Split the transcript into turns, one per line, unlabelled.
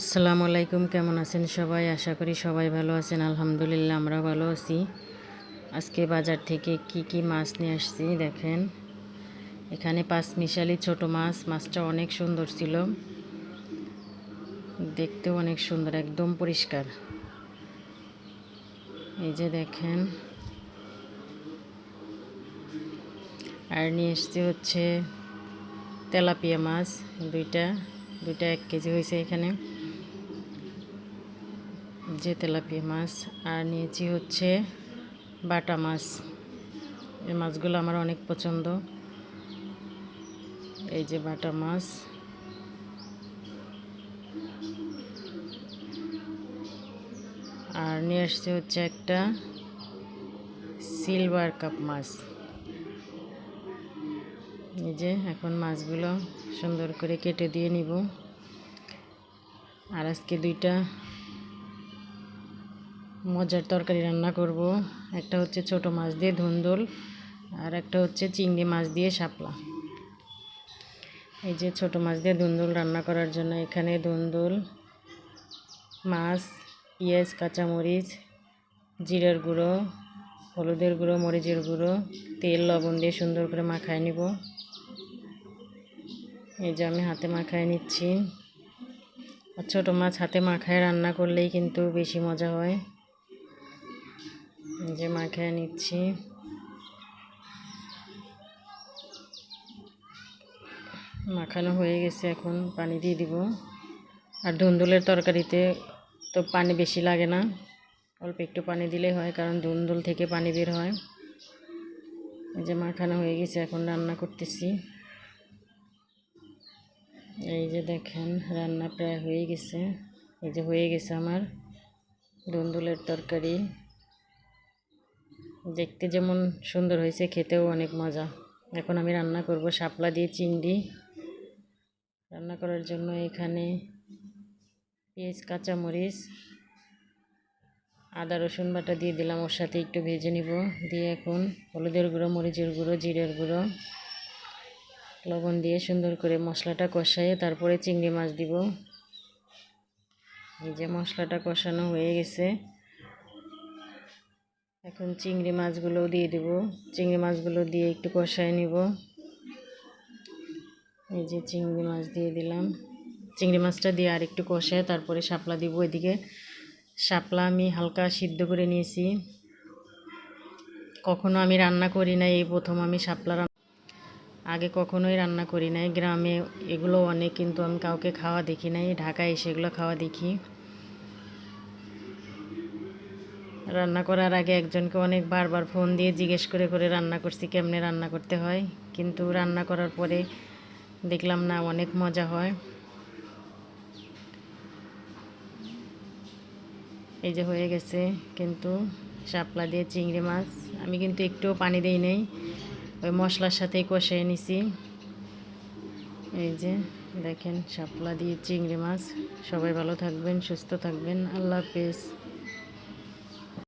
আসসালামু আলাইকুম, কেমন আছেন সবাই? আশা করি সবাই ভালো আছেন। আলহামদুলিল্লাহ আমরা ভালো আছি। আজকে বাজার থেকে কি কি মাছ নিয়ে আসছি দেখেন। এখানে পাঁচ মিশালি ছোট মাছ, মাছটা অনেক সুন্দর ছিল। দেখতেও অনেক সুন্দর, একদম পরিষ্কার। এই যে দেখেন। আর নিয়ে এসছি হচ্ছে তেলাপিয়া মাছ, দুইটা দুইটা এক কেজি হয়েছে এখানে। যে তেলাপিয়া মাছ, আর নিয়েছি হচ্ছে বাটা মাছ। এই মাছগুলো আমার অনেক পছন্দ। এই যে বাটা মাছ। আর নিয়ে আসছে হচ্ছে একটা সিলভার কাপ মাছ। এই যে এখন মাছগুলো সুন্দর করে কেটে দিয়ে নিব। আর আজকে দুইটা মজার তরকারি রান্না করব। একটা হচ্ছে ছোট মাছ দিয়ে ধুন্দুল, আর একটা হচ্ছে চিংড়ি মাছ দিয়ে শাপলা। এই যে ছোট মাছ দিয়ে ধুন্দুল রান্না করার জন্য এখানে ধুন্দুল, মাছ, পেঁয়াজ, কাঁচামরিচ, জিরার গুঁড়ো, হলুদের গুঁড়ো, মরিচের গুঁড়ো, তেল, লবণ দিয়ে সুন্দর করে মাখায় নিব। এই যে আমি হাতে মাখায় নিচ্ছি। আর ছোটো মাছ হাতে মাখায় রান্না করলেই কিন্তু বেশি মজা হয়। যে মাখায় নিচ্ছি। মাখানো হয়ে গেছে এখন, পানি দিয়ে দিব। আর ধুন্দুলের তরকারিতে তো পানি বেশি লাগে না। অল্প একটু পানি দিলে হয়, কারণ ধুন্দুল থেকে পানি বের হয়। এই যে মাখানো হয়ে গেছে, এখন রান্না করতেছি। এই যে দেখেন, রান্না প্রায় হয়ে গেছে। এই যে হয়ে গেছে আমার ধুন্দুলের তরকারি। দেখতে যেমন সুন্দর হয়েছে, খেতেও অনেক মজা। এখন আমি রান্না করব শাপলা দিয়ে চিংড়ি। রান্না করার জন্য এখানে পেঁয়াজ, কাঁচামরিচ, আদা, রসুন বাটা দিয়ে দিলাম। ওর সাথে একটু ভেজে নিব। দিয়ে এখন হলুদের গুঁড়ো, মরিচের গুঁড়ো, জিরের গুঁড়ো, লবণ দিয়ে সুন্দর করে মশলাটা কষাইয়ে তারপরে চিংড়ি মাছ দিব। এই যে মশলাটা কষানো হয়ে গেছে। এখন চিংড়ি মাছগুলো দিয়ে দেব। চিংড়ি মাছগুলো দিয়ে একটু কষায় নিব। এই যে চিংড়ি মাছ দিয়ে দিলাম। চিংড়ি মাছটা দিয়ে আর একটু কষায় তারপরে শাপলা দিব এদিকে শাপলা আমি হালকা সিদ্ধ করে নিয়েছি। কখনো আমি রান্না করি না এই প্রথম আমি শাপলা আগে কখনোই রান্না করি নাই। গ্রামে এগুলো অনেক, কিন্তু আমি কাউকে খাওয়া দেখি নাই। ঢাকায় সেগুলো খাওয়া দেখি। রান্না করার আগে একজনকে অনেক বারবার ফোন দিয়ে জিজ্ঞেস করে করে রান্না করছি, কেমনে রান্না করতে হয়? কিন্তু রান্না করার পরে দেখলাম না, অনেক মজা হয়। এই যে হয়ে গেছে কিন্তু শাপলা দিয়ে চিংড়ি মাছ। আমি কিন্তু একটুও পানি দিই নেই, ওই মশলার সাথেই কষিয়ে নিছি। এই যে দেখেন, শাপলা দিয়ে চিংড়ি মাছ। সবাই ভালো থাকবেন, সুস্থ থাকবেন। আল্লাহ হাফেজ।